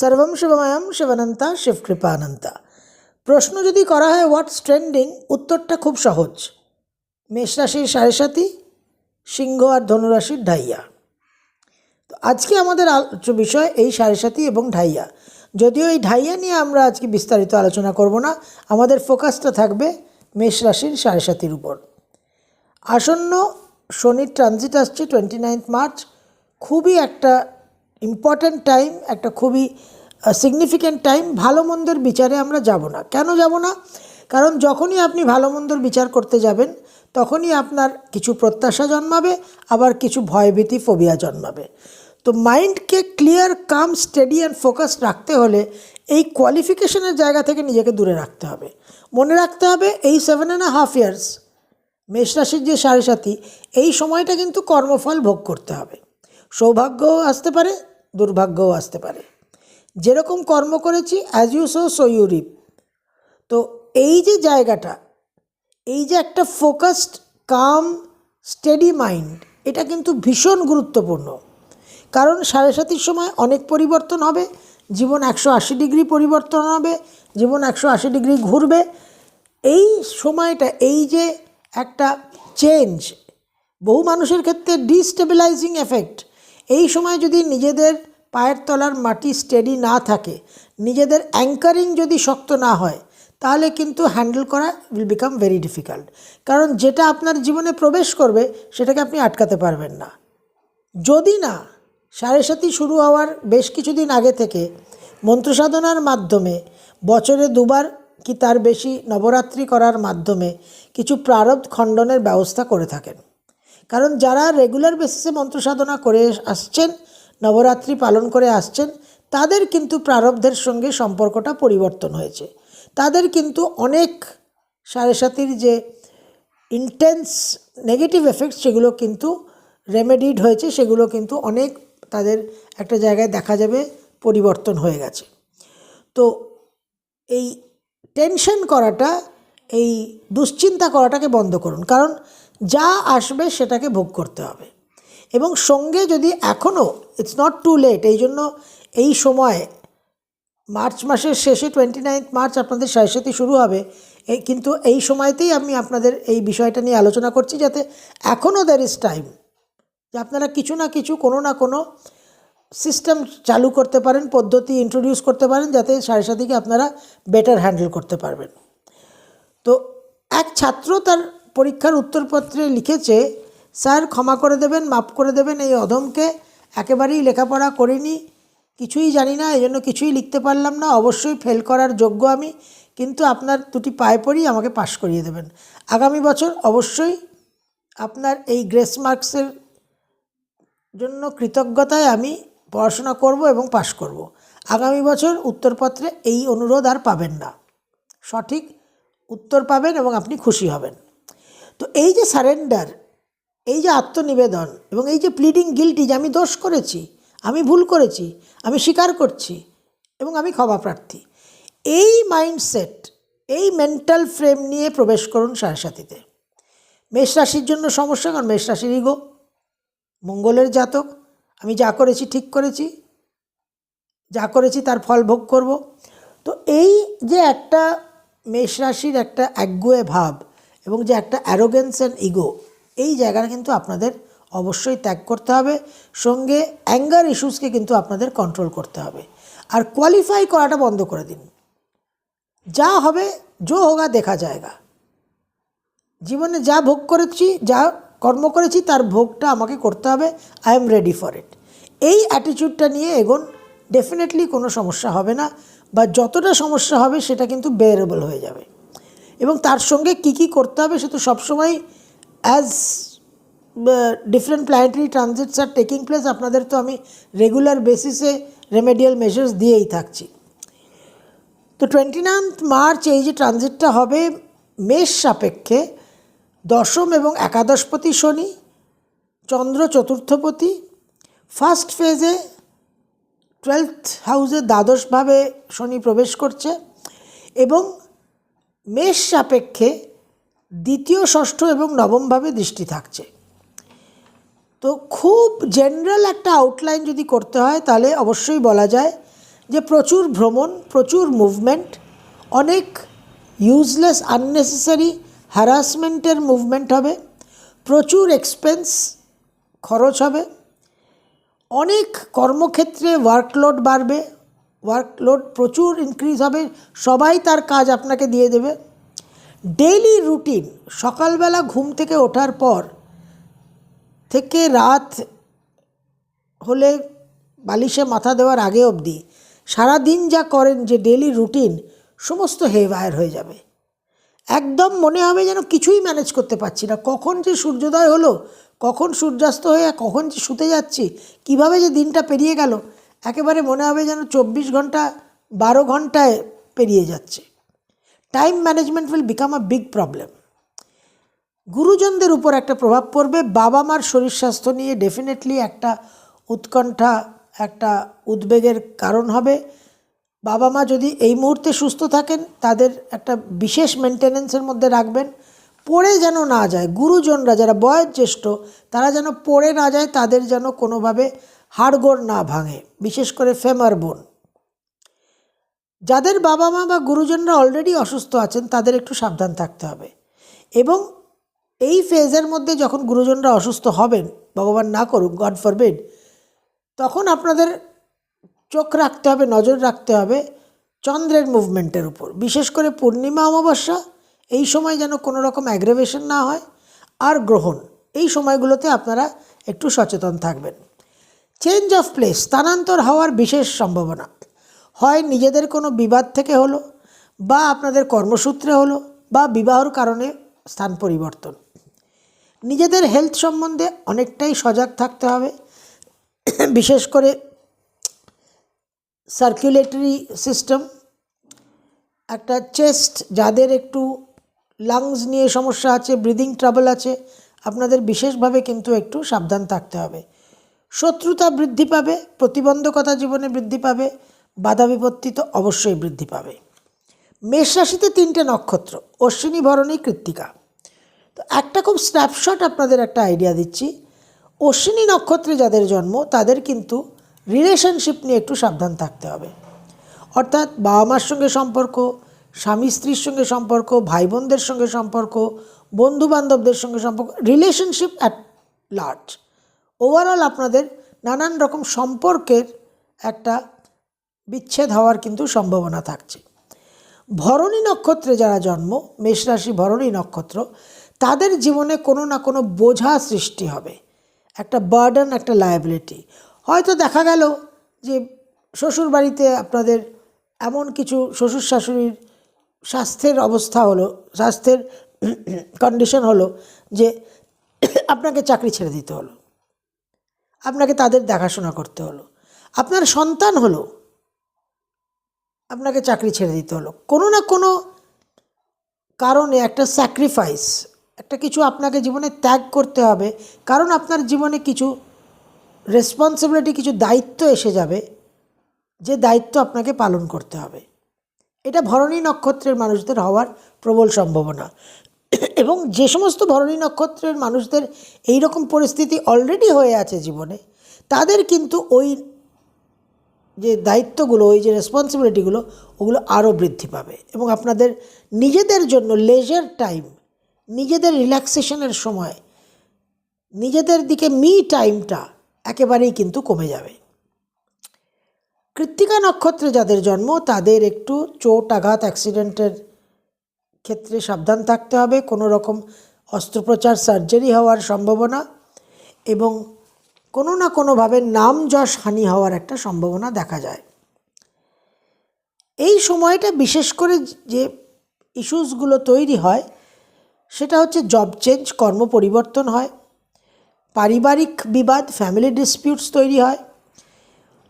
সর্বম শিবময়ম শিবানন্তা শিবকৃপানন্তা। প্রশ্ন যদি করা হয় হোয়াটস ট্রেন্ডিং উত্তরটা খুব সহজ। মেষরাশির সাড়ে সাথী সিংহ আর ধনুরাশির ঢাইয়া। তো আজকে আমাদের আলোচ্য বিষয় এই সাড়ে সাথী এবং ঢাইয়া। যদিও এই ঢাইয়া নিয়ে আমরা আজকে বিস্তারিত আলোচনা করব না, আমাদের ফোকাসটা থাকবে মেষ রাশির সাড়ে সাথীর উপর। আসন্ন শনির ট্রানজিট আসছে টোয়েন্টি নাইন্থ মার্চ। খুবই একটা ইম্পর্ট্যান্ট টাইম একটা খুবই সিগনিফিক্যান্ট টাইম ভালো মন্দের বিচারে আমরা যাব না। কেন যাব না? কারণ যখনই আপনি ভালো মন্দর বিচার করতে যাবেন, তখনই আপনার কিছু প্রত্যাশা জন্মাবে, আবার কিছু ভয়ভীতি ফোবিয়া জন্মাবে। তো মাইন্ডকে clear calm steady and focus রাখতে হলে এই কোয়ালিফিকেশনের জায়গা থেকে নিজেকে দূরে রাখতে হবে। মনে রাখতে হবে, এই সেভেন অ্যান্ড হাফ ইয়ার্স মেষ রাশির যে সাড়ে সাথী এই সময়টা কিন্তু কর্মফল ভোগ করতে হবে। সৌভাগ্যও আসতে পারে, দুর্ভাগ্যও আসতে পারে। যেরকম কর্ম করেছি as you sow so you reap তো এই যে জায়গাটা, এই যে একটা ফোকাসড কাম স্টেডি মাইন্ড এটা কিন্তু ভীষণ গুরুত্বপূর্ণ। কারণ সাড়ে সাতির সময় অনেক পরিবর্তন হবে, জীবন একশো আশি ডিগ্রি পরিবর্তন হবে, জীবন একশো আশি ডিগ্রি ঘুরবে। এই সময়টা, এই যে একটা চেঞ্জ বহু মানুষের ক্ষেত্রে ডিস্টেবিলাইজিং এফেক্ট এই সময় যদি নিজেদের পায়ের তলার মাটি স্টেডি না থাকে, নিজেদের অ্যাঙ্কারিং যদি শক্ত না হয়, তাহলে কিন্তু হ্যান্ডেল করা উইল বিকাম ভেরি ডিফিকাল্ট কারণ যেটা আপনার জীবনে প্রবেশ করবে, সেটাকে আপনি আটকাতে পারবেন না। যদি না, সাড়ে সাথী শুরু হওয়ার বেশ কিছুদিন আগে থেকে মন্ত্রসাধনার মাধ্যমে, বছরে দুবার কি তার বেশি নবরাত্রি করার মাধ্যমে কিছু প্রারব্ধ খণ্ডনের ব্যবস্থা করে থাকেন। কারণ যারা রেগুলার বেসিসে মন্ত্রসাধনা করে আসছেন, নবরাত্রি পালন করে আসছেন, তাদের কিন্তু প্রারব্ধের সঙ্গে সম্পর্কটা পরিবর্তন হয়েছে। তাদের কিন্তু অনেক সাড়ে সাতির যে ইন্টেন্স নেগেটিভ এফেক্টস সেগুলো কিন্তু রেমেডিড হয়েছে, সেগুলো কিন্তু অনেক তাদের একটা জায়গায় দেখা যাবে পরিবর্তন হয়ে গেছে। তো এই টেনশন করাটা, এই দুশ্চিন্তা করাটাকে বন্ধ করুন। কারণ যা আসবে সেটাকে ভোগ করতে হবে। এবং সঙ্গে যদি এখনও ইটস নট টু লেট এই জন্য এই সময়, মার্চ মাসের শেষে টোয়েন্টি নাইন্থ মার্চ আপনাদের সাথে শুরু হবে কিন্তু এই সময়তেই আমি আপনাদের এই বিষয়টা নিয়ে আলোচনা করছি যাতে এখনও দ্যার ইজ টাইম যে আপনারা কিছু না কিছু, কোনো না কোনো সিস্টেম চালু করতে পারেন, পদ্ধতি ইন্ট্রোডিউস করতে পারেন, যাতে সাড়ে আপনারা বেটার হ্যান্ডেল করতে পারবেন। তো এক ছাত্র তার পরীক্ষার উত্তরপত্রে লিখেছে, স্যার ক্ষমা করে দেবেন, মাফ করে দেবেন, এই অধমকে একেবারেই লেখাপড়া করিনি। কিছুই জানি না এই জন্য কিছুই লিখতে পারলাম না। অবশ্যই ফেল করার যোগ্য আমি, কিন্তু আপনার দুটি পায়ে পড়ি আমাকে পাশ করিয়ে দেবেন। আগামী বছর অবশ্যই আপনার এই গ্রেস মার্কসের জন্য কৃতজ্ঞতায় আমি পড়াশোনা করব এবং পাশ করব। আগামী বছর উত্তরপত্রে এই অনুরোধ আর পাবেন না। সঠিক উত্তর পাবেন এবং আপনি খুশি হবেন। তো এই যে সারেন্ডার, এই যে আত্মনিবেদন এবং এই যে প্লিডিং গিলটি যে আমি দোষ করেছি, আমি ভুল করেছি, আমি স্বীকার করছি এবং আমি ক্ষমা প্রার্থী, এই মাইন্ডসেট এই মেন্টাল ফ্রেম নিয়ে প্রবেশ করুন সাথীতে মেষ রাশির জন্য সমস্যা, কারণ মেষ রাশির ইগো মঙ্গলের জাতক, আমি যা করেছি ঠিক করেছি, যা করেছি তার ফল ভোগ করব। তো এই যে একটা মেষ রাশির একটা একগুয়ে ভাব এবং যে একটা অ্যারোগেন্স অ্যান্ড ইগো এই জায়গাটা কিন্তু আপনাদের অবশ্যই ত্যাগ করতে হবে। সঙ্গে অ্যাঙ্গার ইস্যুসকে কিন্তু আপনাদের কন্ট্রোল করতে হবে। আর কোয়ালিফাই করাটা বন্ধ করে দিন। যা হবে, যো হোগা দেখা জায়গা। জীবনে যা ভোগ করেছি, যা কর্ম করেছি, তার ভোগটা আমাকে করতে হবে। I am ready for it এই অ্যাটিটিউডটা নিয়ে এগোন। ডেফিনেটলি কোনো সমস্যা হবে না। বা যতটা সমস্যা হবে, সেটা কিন্তু বেয়ারেবল হয়ে যাবে। এবং তার সঙ্গে কি কি করতে হবে সে তো সবসময় as different planetary transits are taking place আপনাদের তো আমি রেগুলার বেসিসে রেমেডিয়াল মেজার্স দিয়েই থাকছি। তো টোয়েন্টি নাইন্থ মার্চ এই যে ট্রানজিটটা হবে, মেষ সাপেক্ষে দশম এবং একাদশপতি শনি, চন্দ্র চতুর্থপতি ফার্স্ট ফেজে টুয়েলথ হাউসে দ্বাদশভাবে শনি প্রবেশ করছে এবং মেষ সাপেক্ষে দ্বিতীয়, ষষ্ঠ এবং নবমভাবে দৃষ্টি থাকছে। তো খুব জেনারেল একটা আউটলাইন যদি করতে হয়, তাহলে অবশ্যই বলা যায় যে প্রচুর ভ্রমণ, প্রচুর মুভমেন্ট অনেক ইউজলেস আননেসেসারি হ্যারাসমেন্টের মুভমেন্ট হবে, প্রচুর এক্সপেন্স খরচ হবে, অনেক কর্মক্ষেত্রে ওয়ার্কলোড বাড়বে ওয়ার্কলোড প্রচুর ইনক্রিজ হবে, সবাই তার কাজ আপনাকে দিয়ে দেবে। ডেইলি রুটিন সকালবেলা ঘুম থেকে ওঠার পর থেকে রাত হলে বালিশে মাথা দেওয়ার আগে অবধি সারাদিন যা করেন যে ডেলি রুটিন সমস্ত হেওয়ার হয়ে যাবে। একদম মনে হবে যেন কিছুই ম্যানেজ করতে পারছি না। কখন যে সূর্যোদয় হলো, কখন সূর্যাস্ত হয়ে, কখন যে শুতে যাচ্ছি, কীভাবে যে দিনটা পেরিয়ে গেল একেবারে মনে হবে যেন চব্বিশ ঘণ্টা, বারো ঘন্টায় পেরিয়ে যাচ্ছে। Time management will become a big problem গুরুজনদের উপর একটা প্রভাব পড়বে। বাবা মার শরীর স্বাস্থ্য নিয়ে ডেফিনেটলি একটা উৎকণ্ঠা, একটা উদ্বেগের কারণ হবে। বাবা মা যদি এই মুহূর্তে সুস্থ থাকেন, তাদের একটা বিশেষ মেনটেনেন্সের মধ্যে রাখবেন। পড়ে যেন না যায়, গুরুজনরা যারা বয়োজ্যেষ্ঠ, তারা যেন পড়ে না যায়, তাদের যেন কোনোভাবে হাড়গোড় না ভাঙে, বিশেষ করে ফেমার বোন। যাদের বাবা মা বা গুরুজনরা অলরেডি অসুস্থ আছেন, তাদের একটু সাবধান থাকতে হবে। এবং এই ফেজের মধ্যে যখন গুরুজনরা অসুস্থ হবেন, ভগবান না করুক গড ফরবিড তখন আপনাদের চোখ রাখতে হবে, নজর রাখতে হবে চন্দ্রের মুভমেন্টের উপর। বিশেষ করে পূর্ণিমা অমাবস্যা, এই সময় যেন কোনো রকম অ্যাগ্রেভেশন না হয়, আর গ্রহণ, এই সময়গুলোতে আপনারা একটু সচেতন থাকবেন। চেঞ্জ অফ প্লেস স্থানান্তর হওয়ার বিশেষ সম্ভাবনা। হয় নিজেদের কোনো বিবাদ থেকে হলো, বা আপনাদের কর্মসূত্রে হলো, বা বিবাহর কারণে স্থান পরিবর্তন। নিজেদের হেলথ সম্বন্ধে অনেকটাই সজাগ থাকতে হবে। বিশেষ করে সার্কুলেটরি সিস্টেম একটা চেস্ট যাদের একটু লাংস নিয়ে সমস্যা আছে ব্রিদিং ট্রাবল আছে, আপনাদের বিশেষভাবে কিন্তু একটু সাবধান থাকতে হবে। শত্রুতা বৃদ্ধি পাবে, প্রতিবন্ধকতা জীবনে বৃদ্ধি পাবে, বাধা বিপত্তি তো অবশ্যই বৃদ্ধি পাবে। মেষ রাশিতে তিনটে নক্ষত্র, অশ্বিনী, ভরণী, কৃত্তিকা। তো একটা খুব স্ন্যাপশট আপনাদের একটা আইডিয়া দিচ্ছি। অশ্বিনী নক্ষত্রে যাদের জন্ম, তাদের কিন্তু রিলেশনশিপ নিয়ে একটু সাবধান থাকতে হবে। অর্থাৎ বাবা মার সঙ্গে সম্পর্ক, স্বামী স্ত্রীর সঙ্গে সম্পর্ক ভাই বোনদের সঙ্গে সম্পর্ক বন্ধু বান্ধবদের সঙ্গে সম্পর্ক রিলেশনশিপ অ্যাট লার্জ ওভারঅল আপনাদের নানান রকম সম্পর্কের একটা বিচ্ছেদ হওয়ার কিন্তু সম্ভাবনা থাকছে। ভরণী নক্ষত্রে যারা জন্ম মেষরাশি ভরণী নক্ষত্র, তাদের জীবনে কোনো না কোনো বোঝা সৃষ্টি হবে। একটা বার্ডেন একটা লায়াবিলিটি হয়তো দেখা গেল যে শ্বশুর বাড়িতে আপনাদের এমন কিছু শ্বশুর শাশুড়ির স্বাস্থ্যের অবস্থা হলো, স্বাস্থ্যের কন্ডিশন হলো যে আপনাকে চাকরি ছেড়ে দিতে হলো। আপনাকে তাদের দেখাশোনা করতে হলো। আপনার সন্তান হলো, আপনাকে চাকরি ছেড়ে দিতে হলো। কোনো না কোনো কারণে একটা স্যাক্রিফাইস একটা কিছু আপনাকে জীবনে ত্যাগ করতে হবে। কারণ আপনার জীবনে কিছু রেসপন্সিবিলিটি কিছু দায়িত্ব এসে যাবে, যে দায়িত্ব আপনাকে পালন করতে হবে। এটা ভরণী নক্ষত্রের মানুষদের হওয়ার প্রবল সম্ভাবনা। এবং যে সমস্ত ভরণী নক্ষত্রের মানুষদের এই রকম পরিস্থিতি অলরেডি হয়ে আছে জীবনে, তাদের কিন্তু ওই যে দায়িত্বগুলো, ওই যে রেসপন্সিবিলিটিগুলো ওগুলো আরও বৃদ্ধি পাবে এবং আপনাদের নিজেদের জন্য লেজার টাইম নিজেদের রিল্যাক্সেশনের সময়, নিজেদের দিকে মি টাইমটা একেবারেই কিন্তু কমে যাবে। কৃত্তিকা নক্ষত্রে যাদের জন্ম, তাদের একটু চোট আঘাত অ্যাক্সিডেন্টের ক্ষেত্রে সাবধান থাকতে হবে। কোনো রকম অস্ত্রোপচার, সার্জারি হওয়ার সম্ভাবনা এবং কোনো না কোনোভাবে নাম যশ হানি হওয়ার একটা সম্ভাবনা দেখা যায়। এই সময়টা বিশেষ করে যে ইস্যুসগুলো তৈরি হয়, সেটা হচ্ছে জব চেঞ্জ, কর্ম পরিবর্তন হয়, পারিবারিক বিবাদ, ফ্যামিলি ডিসপিউটস তৈরি হয়,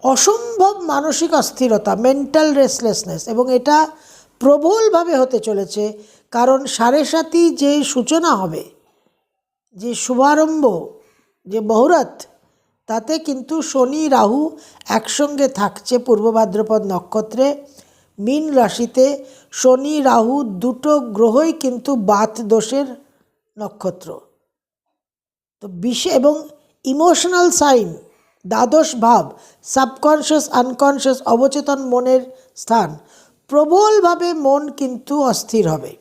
অসম্ভব মানসিক অস্থিরতা, মেন্টাল রেসলেসনেস এবং এটা প্রবলভাবে হতে চলেছে, কারণ সাড়ে সাতি যে সূচনা হবে, যে শুভারম্ভ, যে বহুরত তাতে কিন্তু শনি, রাহু একসঙ্গে থাকছে পূর্ব ভাদ্রপদ নক্ষত্রে। মীন রাশিতে শনি, রাহু দুটো গ্রহই কিন্তু বাত দোষের নক্ষত্র। তো বিশে এবং ইমোশনাল সাইন, দ্বাদশ ভাব সাবকনশিয়াস আনকনশিয়াস অবচেতন মনের স্থান। প্রবলভাবে মন কিন্তু অস্থির হবে।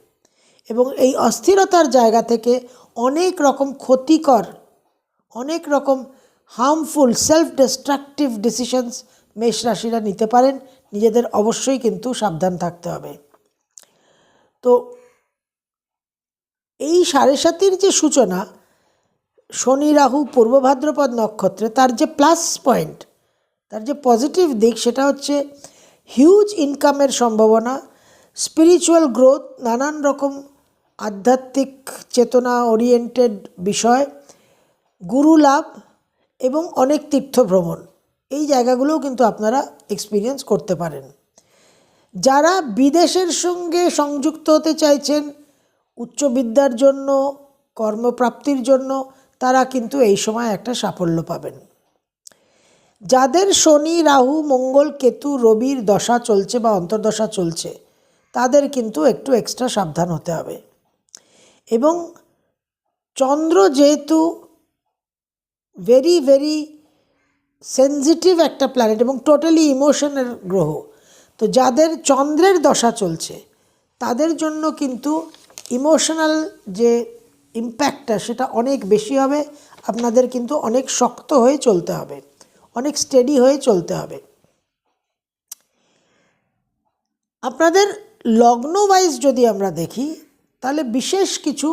এবং এই অস্থিরতার জায়গা থেকে অনেক রকম ক্ষতিকর, অনেক রকম হার্মফুল সেলফ ডিস্ট্রাকটিভ ডিসিশনস মেষ রাশিরা নিতে পারেন। নিজেদের অবশ্যই কিন্তু সাবধান থাকতে হবে। তো এই সাড়ে সাতির যে সূচনা, শনি, রাহু, পূর্ব ভাদ্রপদ নক্ষত্রে, তার যে প্লাস পয়েন্ট তার যে পজিটিভ দিক, সেটা হচ্ছে হিউজ ইনকামের সম্ভাবনা স্পিরিচুয়াল গ্রোথ নানান রকম আধ্যাত্মিক চেতনা ওরিয়েন্টেড বিষয় গুরু লাভ এবং অনেক তীর্থ ভ্রমণ। এই জায়গাগুলোও কিন্তু আপনারা এক্সপিরিয়েন্স করতে পারেন। যারা বিদেশের সঙ্গে সংযুক্ত হতে চাইছেন, উচ্চ বিদ্যার জন্য, কর্মপ্রাপ্তির জন্য, তারা কিন্তু এই সময় একটা সাফল্য পাবেন। যাদের শনি, রাহু, মঙ্গল, কেতু, রবির দশা চলছে বা অন্তর্দশা চলছে, তাদের কিন্তু একটু এক্সট্রা সাবধান হতে হবে। এবং চন্দ্র যেহেতু ভেরি ভেরি সেনজিটিভ একটা প্ল্যানেট এবং টোটালি ইমোশনের গ্রহ, তো যাদের চন্দ্রের দশা চলছে, তাদের জন্য কিন্তু ইমোশনাল যে ইম্প্যাক্টটা সেটা অনেক বেশি হবে, আপনাদের কিন্তু অনেক শক্ত হয়ে চলতে হবে। অনেক স্টেডি হয়ে চলতে হবে। আপনাদের লগ্ন ওয়াইজ যদি আমরা দেখি, তাহলে বিশেষ কিছু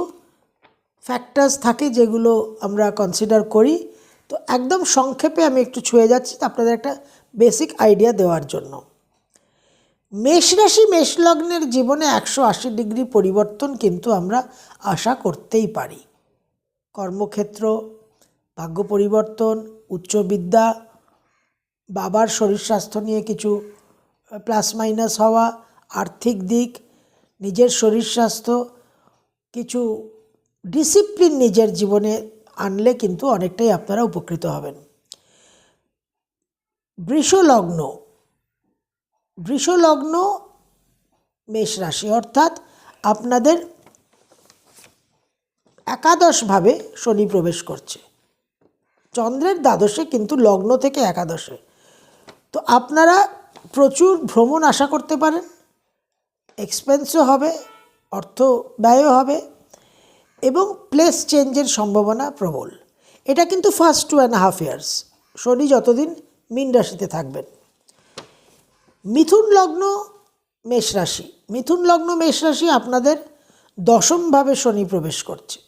ফ্যাক্টার্স থাকে যেগুলো আমরা কনসিডার করি। তো একদম সংক্ষেপে আমি একটু ছুঁয়ে যাচ্ছি আপনাদের একটা বেসিক আইডিয়া দেওয়ার জন্য। মেষ রাশি, মেষ লগ্নের জীবনে একশো আশি ডিগ্রি পরিবর্তন কিন্তু আমরা আশা করতেই পারি। কর্মক্ষেত্র, ভাগ্য পরিবর্তন, উচ্চবিদ্যা বাবার শরীর স্বাস্থ্য নিয়ে কিছু প্লাস মাইনাস হওয়া, আর্থিক দিক, নিজের শরীর স্বাস্থ্য, কিছু ডিসিপ্লিন নিজের জীবনে আনলে কিন্তু অনেকটাই আপনারা উপকৃত হবেন। বৃষলগ্ন বৃষলগ্ন মেষ রাশি, অর্থাৎ আপনাদের একাদশভাবে শনি প্রবেশ করছে। চন্দ্রের দ্বাদশে কিন্তু লগ্ন থেকে একাদশে। তো আপনারা প্রচুর ভ্রমণ আশা করতে পারেন এক্সপেন্সও হবে অর্থ ব্যয়ও হবে এবং প্লেস চেঞ্জের সম্ভাবনা প্রবল। এটা কিন্তু first two and half years শনি যতদিন মীন রাশিতে থাকবেন। মিথুন লগ্ন, মেষ রাশি। মিথুন লগ্ন, মেষ রাশি আপনাদের দশমভাবে শনি প্রবেশ করছে।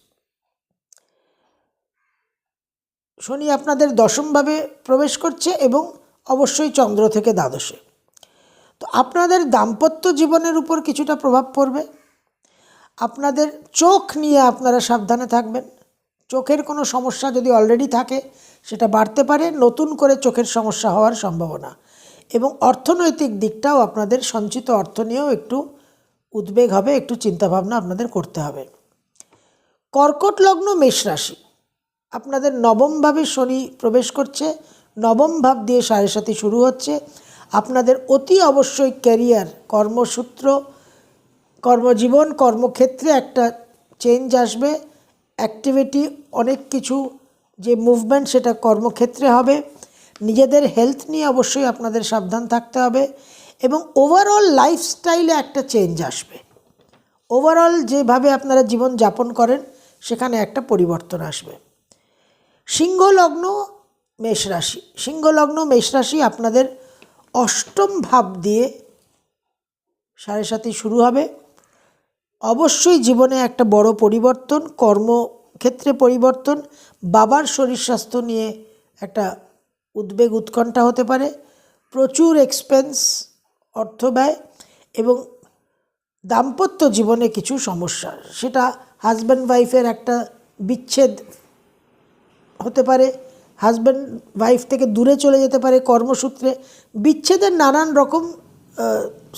শনি আপনাদের দশমভাবে প্রবেশ করছে এবং অবশ্যই চন্দ্র থেকে দ্বাদশে। তো আপনাদের দাম্পত্য জীবনের উপর কিছুটা প্রভাব পড়বে। আপনাদের চোখ নিয়ে আপনারা সাবধানে থাকবেন। চোখের কোনো সমস্যা যদি অলরেডি থাকে, সেটা বাড়তে পারে, নতুন করে চোখের সমস্যা হওয়ার সম্ভাবনা। এবং অর্থনৈতিক দিকটাও আপনাদের সঞ্চিত অর্থ নিয়েও একটু উদ্বেগ হবে, একটু চিন্তাভাবনা আপনাদের করতে হবে। কর্কট লগ্ন মেষ রাশি। আপনাদের নবমভাবে শনি প্রবেশ করছে নবম ভাব দিয়ে সাড়ে সাথে শুরু হচ্ছে। আপনাদের অতি অবশ্যই ক্যারিয়ার, কর্মসূত্র, কর্মজীবন, কর্মক্ষেত্রে একটা চেঞ্জ আসবে। অ্যাক্টিভিটি, অনেক কিছু, যে মুভমেন্ট সেটা কর্মক্ষেত্রে হবে। নিজেদের হেলথ নিয়ে অবশ্যই আপনাদের সাবধান থাকতে হবে এবং ওভারঅল লাইফস্টাইলে একটা চেঞ্জ আসবে। ওভারঅল যেভাবে আপনারা জীবন যাপন করেন, সেখানে একটা পরিবর্তন আসবে। সিংহ লগ্ন মেষ রাশি। সিংহ লগ্ন মেষ রাশি আপনাদের অষ্টম ভাব দিয়ে সাড়ে সাথে শুরু হবে। অবশ্যই জীবনে একটা বড় পরিবর্তন, কর্মক্ষেত্রে পরিবর্তন, বাবার শরীর স্বাস্থ্য নিয়ে একটা উদ্বেগ উৎকণ্ঠা হতে পারে। প্রচুর এক্সপেন্স অর্থ ব্যয় এবং দাম্পত্য জীবনে কিছু সমস্যা। সেটা হাজব্যান্ড ওয়াইফের একটা বিচ্ছেদ হতে পারে। হাজব্যান্ড ওয়াইফ থেকে দূরে চলে যেতে পারে কর্মসূত্রে। বিচ্ছেদের নানান রকম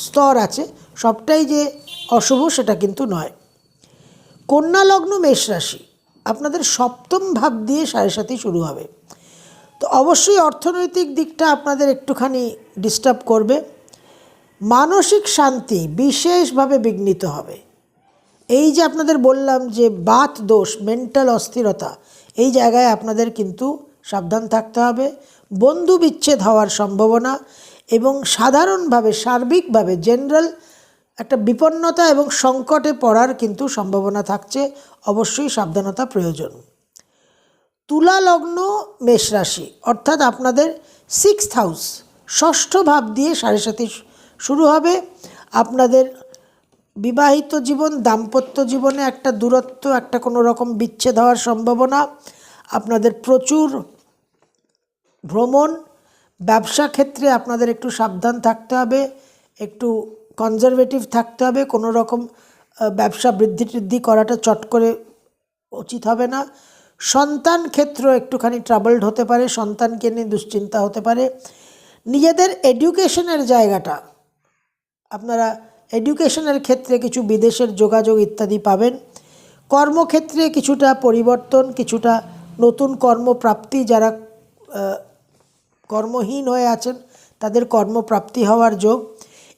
স্তর আছে। সবটাই যে অশুভ সেটা কিন্তু নয়। কন্যা লগ্ন মেষ রাশি, আপনাদের সপ্তম ভাব দিয়ে সাড়ে সাথে শুরু হবে। তো অবশ্যই অর্থনৈতিক দিকটা আপনাদের একটুখানি ডিস্টার্ব করবে। মানসিক শান্তি বিশেষভাবে বিঘ্নিত হবে। এই যে আপনাদের বললাম যে বাত দোষ মেন্টাল অস্থিরতা, এই জায়গায় আপনাদের কিন্তু সাবধান থাকতে হবে। বন্ধু বিচ্ছেদ হওয়ার সম্ভাবনা এবং সাধারণভাবে, সার্বিকভাবে জেনারেল একটা বিপন্নতা এবং সংকটে পড়ার কিন্তু সম্ভাবনা থাকছে। অবশ্যই সাবধানতা প্রয়োজন। তুলা লগ্ন মেষ রাশি, অর্থাৎ আপনাদের সিক্সথ হাউস ষষ্ঠ ভাব দিয়ে সাড়ে সাথী শুরু হবে। আপনাদের বিবাহিত জীবন, দাম্পত্য জীবনে একটা দূরত্ব, একটা কোনো রকম বিচ্ছেদ হওয়ার সম্ভাবনা। আপনাদের প্রচুর ভ্রমণ, ব্যবসা ক্ষেত্রে আপনাদের একটু সাবধান থাকতে হবে, একটু কনজারভেটিভ থাকতে হবে, কোনো রকম ব্যবসা বৃদ্ধি টৃদ্ধি করাটা চট করে উচিত হবে না। সন্তান ক্ষেত্র একটুখানি ট্রাবলড হতে পারে, সন্তানকে নিয়ে দুশ্চিন্তা হতে পারে। নিজেদের এডুকেশনের জায়গাটা, আপনারা এডুকেশনের ক্ষেত্রে কিছু বিদেশের যোগাযোগ ইত্যাদি পাবেন। কর্মক্ষেত্রে কিছুটা পরিবর্তন, কিছুটা নতুন কর্মপ্রাপ্তি যারা কর্মহীন হয়ে আছেন, তাদের কর্মপ্রাপ্তি হওয়ার যোগ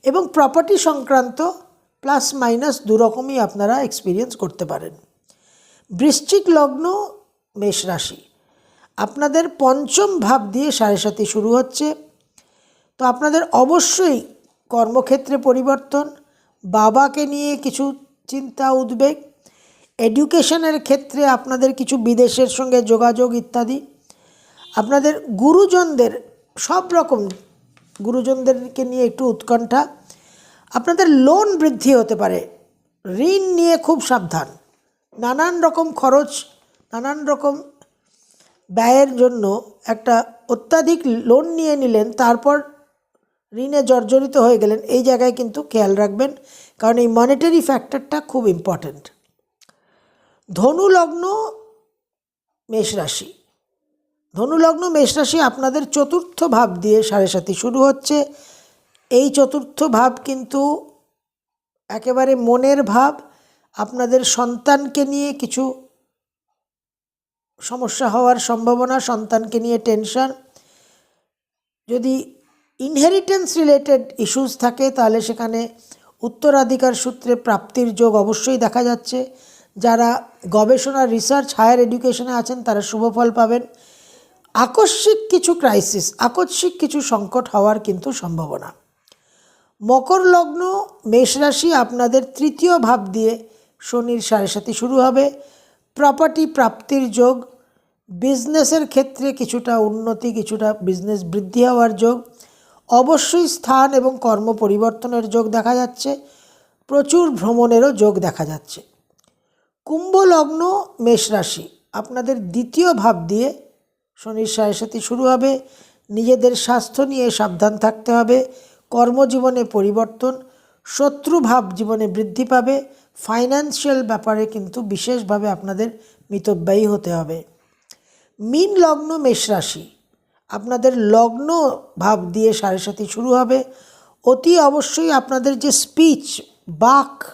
এবং প্রপার্টি সংক্রান্ত প্লাস মাইনাস দুরকমই আপনারা এক্সপিরিয়েন্স করতে পারেন। বৃশ্চিক লগ্ন মেষ রাশি। আপনাদের পঞ্চম ভাব দিয়ে সাড়ে সাথে শুরু হচ্ছে। তো আপনাদের অবশ্যই কর্মক্ষেত্রে পরিবর্তন, বাবাকে নিয়ে কিছু চিন্তা, উদ্বেগ এডুকেশনের ক্ষেত্রে আপনাদের কিছু বিদেশের সঙ্গে যোগাযোগ ইত্যাদি আপনাদের গুরুজনদের সব রকম গুরুজনদেরকে নিয়ে একটু উৎকণ্ঠা। আপনাদের লোন বৃদ্ধি হতে পারে। ঋণ নিয়ে খুব সাবধান। নানান রকম খরচ, নানান রকম ব্যয়ের জন্য একটা অত্যাধিক লোন নিয়ে নিলেন, তারপর ঋণে জর্জরিত হয়ে গেলেন, এই জায়গায় কিন্তু খেয়াল রাখবেন, কারণ এই মনিটারি ফ্যাক্টরটা খুব ইম্পর্ট্যান্ট ধনু লগ্ন মেষ রাশি ধনুলগ্ন মেষ রাশি আপনাদের চতুর্থ ভাব দিয়ে সাড়ে সাথে শুরু হচ্ছে। এই চতুর্থ ভাব কিন্তু একেবারে মনের ভাব, আপনাদের সন্তানকে নিয়ে কিছু সমস্যা হওয়ার সম্ভাবনা, সন্তানকে নিয়ে টেনশন। যদি ইনহেরিটেন্স রিলেটেড ইস্যুস থাকে, তাহলে সেখানে উত্তরাধিকার সূত্রে প্রাপ্তির যোগ অবশ্যই দেখা যাচ্ছে। যারা গবেষণা রিসার্চ হায়ার এডুকেশনে আছেন, তারা শুভফল পাবেন। আকস্মিক কিছু ক্রাইসিস আকস্মিক কিছু সংকট হওয়ার কিন্তু সম্ভাবনা। মকর লগ্ন, মেষ রাশি আপনাদের তৃতীয় ভাব দিয়ে শনির সাড়ে সাথে শুরু হবে। প্রপার্টি প্রাপ্তির যোগ বিজনেসের ক্ষেত্রে কিছুটা উন্নতি, কিছুটা বিজনেস বৃদ্ধি হওয়ার যোগ। অবশ্যই স্থান এবং কর্ম পরিবর্তনের যোগ দেখা যাচ্ছে। প্রচুর ভ্রমণেরও যোগ দেখা যাচ্ছে। কুম্ভ লগ্ন, মেষ রাশি আপনাদের দ্বিতীয় ভাব দিয়ে শনির সাড়ে সাথে শুরু হবে। নিজেদের স্বাস্থ্য নিয়ে সাবধান থাকতে হবে। কর্মজীবনে পরিবর্তন, শত্রুভাব জীবনে বৃদ্ধি পাবে। ফাইন্যান্সিয়াল ব্যাপারে কিন্তু বিশেষভাবে আপনাদের মিতব্যয়ী হতে হবে। মিন লগ্ন মেষ রাশি। আপনাদের লগ্ন ভাব দিয়ে সাড়ে সাথে শুরু হবে। অতি অবশ্যই আপনাদের যে স্পিচ, বাক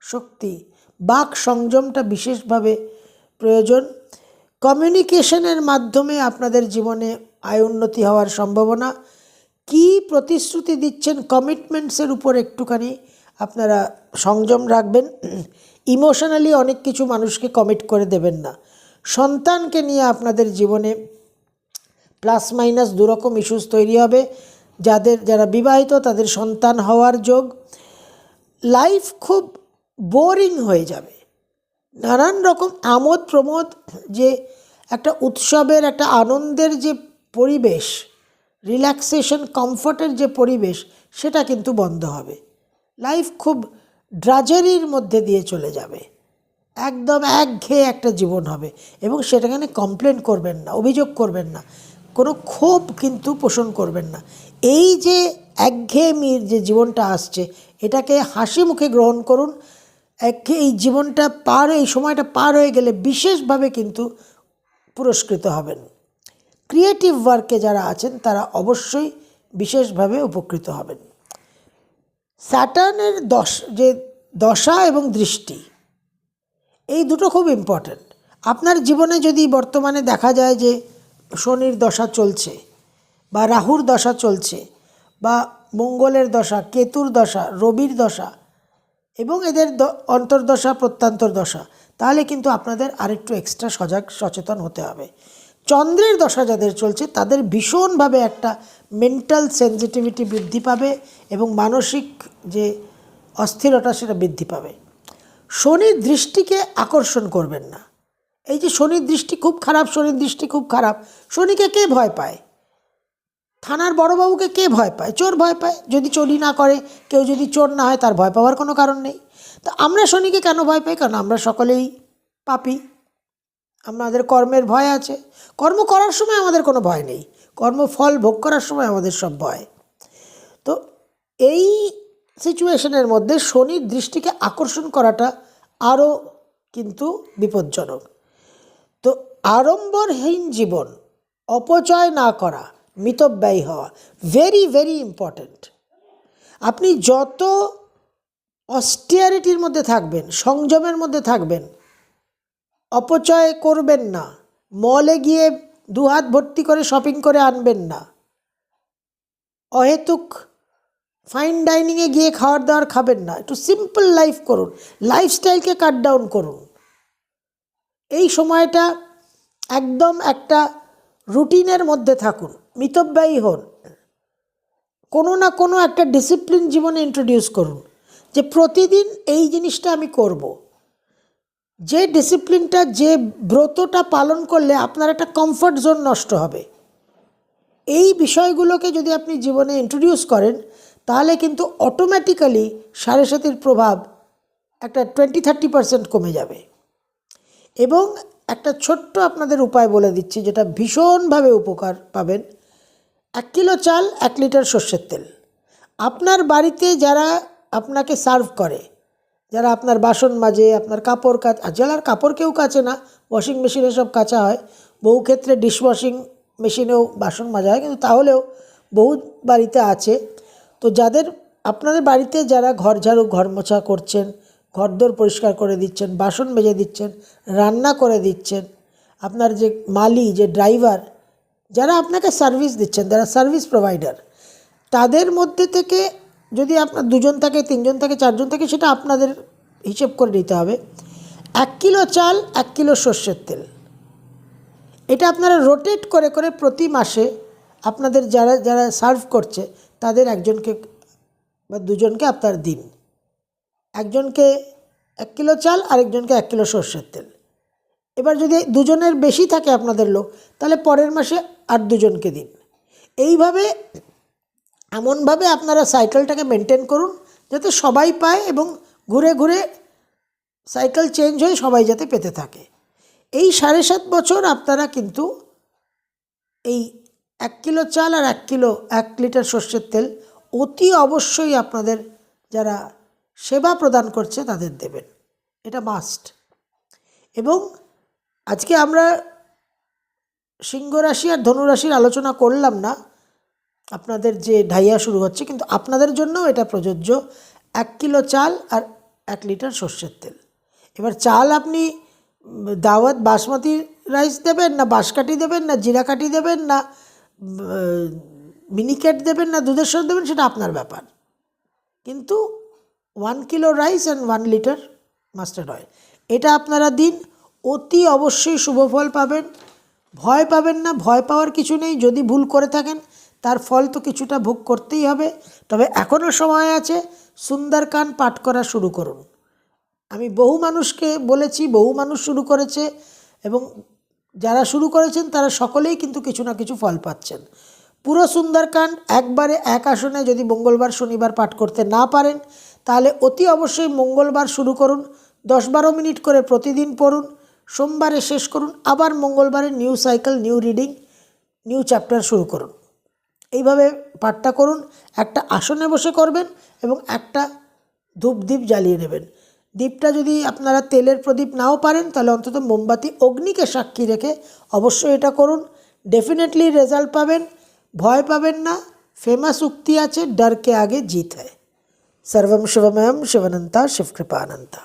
শক্তি, বাক সংযমটা বিশেষভাবে প্রয়োজন। কমিউনিকেশনের মাধ্যমে আপনাদের জীবনে আয় উন্নতি হওয়ার সম্ভাবনা, কি প্রতিশ্রুতি দিচ্ছেন, কমিটমেন্টসের উপর একটুখানি আপনারা সংযম রাখবেন। ইমোশনালি অনেক কিছু মানুষকে কমিট করে দেবেন না। সন্তানকে নিয়ে আপনাদের জীবনে প্লাস মাইনাস দুরকম ইস্যুস তৈরি হবে। যাদের, যারা বিবাহিত, তাদের সন্তান হওয়ার যোগ। লাইফ খুব বোরিং হয়ে যাবে। নানান রকম আমোদ প্রমোদ, যে একটা উৎসবের, একটা আনন্দের যে পরিবেশ রিল্যাক্সেশন কমফর্টের যে পরিবেশ, সেটা কিন্তু বন্ধ হবে। লাইফ খুব ড্রাজারির মধ্যে দিয়ে চলে যাবে। একদম একঘেয়ে একটা জীবন হবে এবং সেটাখানে কমপ্লেন করবেন না, অভিযোগ করবেন না, কোনো ক্ষোভ কিন্তু পোষণ করবেন না। এই যে একঘেয়েমির যে জীবনটা আসছে, এটাকে হাসি মুখে গ্রহণ করুন এই জীবনটা পার এই সময়টা পার হয়ে গেলে বিশেষভাবে কিন্তু পুরস্কৃত হবেন। ক্রিয়েটিভ ওয়ার্কে যারা আছেন, তারা অবশ্যই বিশেষভাবে উপকৃত হবেন। স্যাটার্নের দশ, যে দশা এবং দৃষ্টি, এই দুটো খুব ইম্পর্ট্যান্ট আপনার জীবনে যদি বর্তমানে দেখা যায় যে শনির দশা চলছে, বা রাহুর দশা চলছে, বা মঙ্গলের দশা, কেতুর দশা, রবির দশা এবং এদের অন্তর্দশা, প্রত্যন্তর দশা, তাহলে কিন্তু আপনাদের আরেকটু এক্সট্রা সজাগ, সচেতন হতে হবে। চন্দ্রের দশা যাদের চলছে, তাদের ভীষণভাবে একটা মেন্টাল সেন্সিটিভিটি বৃদ্ধি পাবে এবং মানসিক যে অস্থিরতা, সেটা বৃদ্ধি পাবে। শনির দৃষ্টিকে আকর্ষণ করবেন না। এই যে শনির দৃষ্টি খুব খারাপ, শনির দৃষ্টি খুব খারাপ, শনিকে কে ভয় পায়? থানার বড়বাবুকে কে ভয় পায়? চোর ভয় পায়? যদি চুরি না করে, কেউ যদি চোর না হয়, তার ভয় পাওয়ার কোনো কারণ নেই। তো আমরা শনিকে কেন ভয় পাই? কারণ আমরা সকলেই পাপি। আমাদের কর্মের ভয় আছে। কর্ম করার সময় আমাদের কোনো ভয় নেই। কর্মফল ভোগ করার সময় আমাদের সব ভয়। তো এই সিচুয়েশনের মধ্যে শনির দৃষ্টিকে আকর্ষণ করাটা আরও কিন্তু বিপজ্জনক। তো আড়ম্বরহীন জীবন, অপচয় না করা মিতব্যয়ী হওয়া। ভেরি ভেরি ইম্পর্ট্যান্ট আপনি যত অস্টিয়ারিটির মধ্যে থাকবেন, সংযমের মধ্যে থাকবেন, অপচয় করবেন না, মলে গিয়ে দু হাত ভর্তি করে শপিং করে আনবেন না। অহেতুক ফাইন ডাইনিংয়ে গিয়ে খাওয়ার দাওয়ার খাবেন না। একটু সিম্পল লাইফ করুন লাইফস্টাইলকে কাট ডাউন করুন। এই সময়টা একদম একটা রুটিনের মধ্যে থাকুন। মিতব্যয়ী হন। কোনো না কোনো একটা ডিসিপ্লিন জীবনে ইন্ট্রোডিউস করুন যে প্রতিদিন এই জিনিসটা আমি করব। যে ডিসিপ্লিনটা যে ব্রতটা পালন করলে আপনার একটা কমফর্ট জোন নষ্ট হবে। এই বিষয়গুলোকে যদি আপনি জীবনে ইন্ট্রোডিউস করেন, তাহলে কিন্তু অটোমেটিক্যালি সাড়ে সাতির প্রভাব একটা টোয়েন্টি থার্টি পার্সেন্ট কমে যাবে। এবং একটা ছোট্ট আপনাদের উপায় বলে দিচ্ছি, যেটা ভীষণভাবে উপকার পাবেন। এক কিলো চাল, এক লিটার সর্ষের তেল। আপনার বাড়িতে যারা আপনাকে সার্ভ করে, যারা আপনার বাসন মাজে, আপনার কাপড় কাচ আজকাল আর কাপড় কেউ কাচে না ওয়াশিং মেশিনে সব কাচা হয়, বহু ক্ষেত্রে ডিশওয়াশিং মেশিনেও বাসন মাজা হয়, কিন্তু তাহলেও বহু বাড়িতে আছে। তো যাদের, আপনাদের বাড়িতে যারা ঘর ঝাড়ু, ঘর মোছা করছেন ঘরদোর পরিষ্কার করে দিচ্ছেন, বাসন মেজে দিচ্ছেন, রান্না করে দিচ্ছেন, আপনার যে মালি, যে ড্রাইভার যারা আপনাকে সার্ভিস দিচ্ছেন, যারা সার্ভিস প্রোভাইডার তাদের মধ্যে থেকে যদি আপনার দুজন থাকে, তিনজন থাকে, চারজন থাকে, সেটা আপনাদের হিসেব করে নিতে হবে। এক কিলো চাল, এক কিলো সর্ষের তেল। এটা আপনারা রোটেট করে করে প্রতি মাসে আপনাদের যারা যারা সার্ভ করছে, তাদের একজনকে বা দুজনকে আপনার দিন। একজনকে এক কিলো চাল, আরেকজনকে এক কিলো সর্ষের তেল। এবার যদি দুজনের বেশি থাকে আপনাদের লোক, তাহলে পরের মাসে আর দুজনকে দিন। এইভাবে, এমনভাবে আপনারা সাইকেলটাকে মেনটেন করুন যাতে সবাই পায় এবং ঘুরে ঘুরে সাইকেল চেঞ্জ হয়ে সবাই যাতে পেতে থাকে। এই সাড়ে সাত বছর আপনারা কিন্তু এই এক কিলো চাল আর এক কিলো এক লিটার সর্ষের তেল অতি অবশ্যই আপনাদের যারা সেবা প্রদান করছে তাদের দেবেন। এটা মাস্ট এবং আজকে আমরা সিংহ রাশি আর ধনুরাশির আলোচনা করলাম না। আপনাদের যে ঢাইয়া শুরু হচ্ছে, কিন্তু আপনাদের জন্যও এটা প্রযোজ্য। এক কিলো চাল আর এক লিটার সর্ষের তেল। এবার চাল আপনি দাওয়াত বাসমতি রাইস দেবেন না, বাঁশকাঠি দেবেন না জিরাকাঠি দেবেন না মিনিকেট দেবেন না, দুধের সর দেবেন, সেটা আপনার ব্যাপার। কিন্তু one kilo rice and one litre mustard oil, এটা আপনারা দিন। অতি অবশ্যই শুভ ফল পাবেন। ভয় পাবেন না, ভয় পাওয়ার কিছু নেই, যদি ভুল করে থাকেন, তার ফল তো কিছুটা ভোগ করতেই হবে। তবে এখনও সময় আছে, সুন্দরকান পাঠ করা শুরু করুন। আমি বহু মানুষকে বলেছি, বহু মানুষ শুরু করেছে, এবং যারা শুরু করেছেন, তারা সকলেই কিন্তু কিছু না কিছু ফল পাচ্ছেন। পুরো সুন্দরকাণ্ড একবারে এক আসনে যদি মঙ্গলবার, শনিবার পাঠ করতে না পারেন, তাহলে অতি অবশ্যই মঙ্গলবার শুরু করুন, দশ বারো মিনিট করে প্রতিদিন পড়ুন সোমবারে শেষ করুন, আবার মঙ্গলবারে new cycle, new reading, new chapter শুরু করুন। এইভাবে পাঠটা করুন, একটা আসনে বসে করবেন এবং একটা ধূপ দ্বীপ জ্বালিয়ে নেবেন দ্বীপটা যদি আপনারা তেলের প্রদীপ নাও পারেন, তাহলে অন্তত মোমবাতি, অগ্নিকে সাক্ষী রেখে অবশ্যই এটা করুন। ডেফিনেটলি রেজাল্ট পাবেন, ভয় পাবেন না ফেমাস উক্তি আছে, ডরকে আগে জিত হয় সর্বম শিবময়ম শিবনন্তা শিবকৃপানন্তা।